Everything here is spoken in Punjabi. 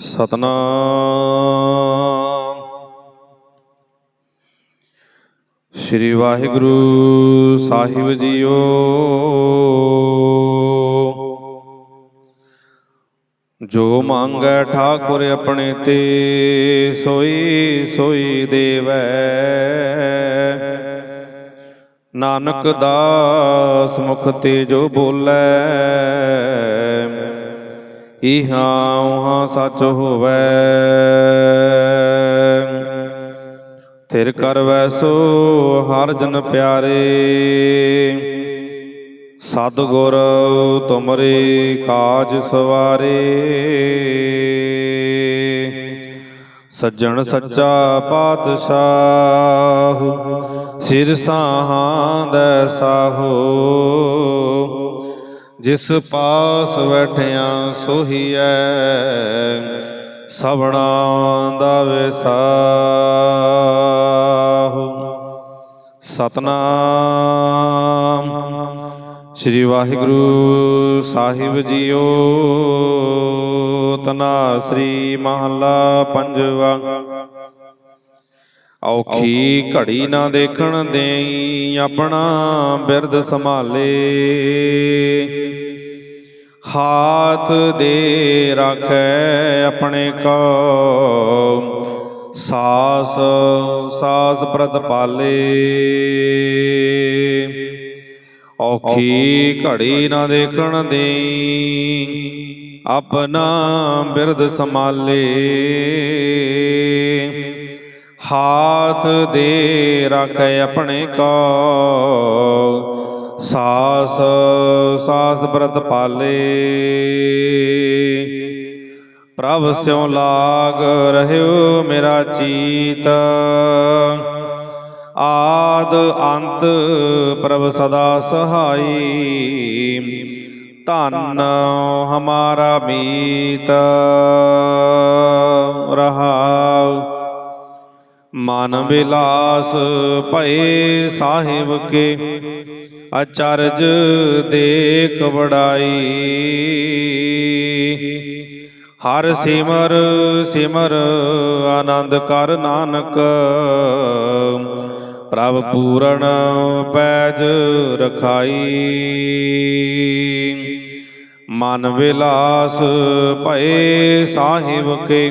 ਸਤਨਾਮ। ਸ੍ਰੀ ਵਾਹਿਗੁਰੂ ਸਾਹਿਬ ਜੀਓ। ਜੋ ਮੰਗੈ ਠਾਕੁਰ ਆਪਣੇ ਤੇ, ਸੋਈ ਸੋਈ ਦੇਵੈ। ਨਾਨਕ ਦਾਸ ਮੁਖ ਤੇ ਜੋ ਬੋਲੇ ਇਹਾਂ ਉਹਾਂ ਸੱਚ ਹੋਵੇ। ਥਿਰ ਕਰ ਵੈਸੋ ਹਰ ਜਨ ਪਿਆਰੇ। ਸਤ ਗੁਰ ਤੁਮਰੇ ਕਾਜ ਸਵਾਰੇ। ਸੱਜਣ ਸੱਚਾ ਪਾਤਸ਼ਾਹ ਸਿਰ ਸਾਹਾਂ ਦਾ ਸਾਹੋ। ਜਿਸ ਪਾਸ ਬੈਠਿਆਂ ਸੋਹੀਐ ਸਵਣਾ ਦਾ ਵਿਸਾਹ। ਸਤਨਾਮ ਸ੍ਰੀ ਵਾਹਿਗੁਰੂ ਸਾਹਿਬ ਜੀਓ, ਤਨਾ ਸ੍ਰੀ ਮਹੱਲਾ ਪੰਜਵਾ। ਔਖੀ ਘੜੀ ਨਾ ਦੇਖਣ ਦੇਈ ਆਪਣਾ ਬਿਰਦ ਸੰਭਾਲੇ। ਹਾਥ ਦੇ ਰੱਖੈ ਆਪਣੇ ਕੋ। ਸਾਸ ਸਾਸ ਪ੍ਰਤਪਾਲੇ ਔਖੀ ਘੜੀ ਨਾ ਦੇਖਣ ਦੇਈ ਆਪਣਾ ਬਿਰਦ ਸੰਭਾਲੇ। ਹਾਥ ਦੇ ਰੱਖੈ ਆਪਣੇ ਕੋ ਸਾਸ ਸਾਸ ਬ੍ਰਤ ਪਾਲੇ। ਪ੍ਰਭ ਸਿਉ ਲਾਗ ਰਹਿਓ ਮੇਰਾ ਚੀਤ। ਆਦ ਅੰਤ ਪ੍ਰਭ ਸਦਾ ਸਹਾਈ। ਧੰਨ ਹਮਾਰਾ ਮੀਤ। ਰਹਾਉ। ਮਨ ਬਿਲਾਸ ਭਏ ਸਾਹਿਬ ਕੇ, ਅਚਰਜ ਦੇਖ ਬੜਾਈ ਹਰ ਸਿਮਰ ਸਿਮਰ ਆਨੰਦ ਕਰ ਨਾਨਕ, ਪ੍ਰਭ ਪੂਰਨ ਪੈਜ ਰਖਾਈ। ਮਨ ਵਿਲਾਸ ਭਏ ਸਾਹਿਬ ਕੇ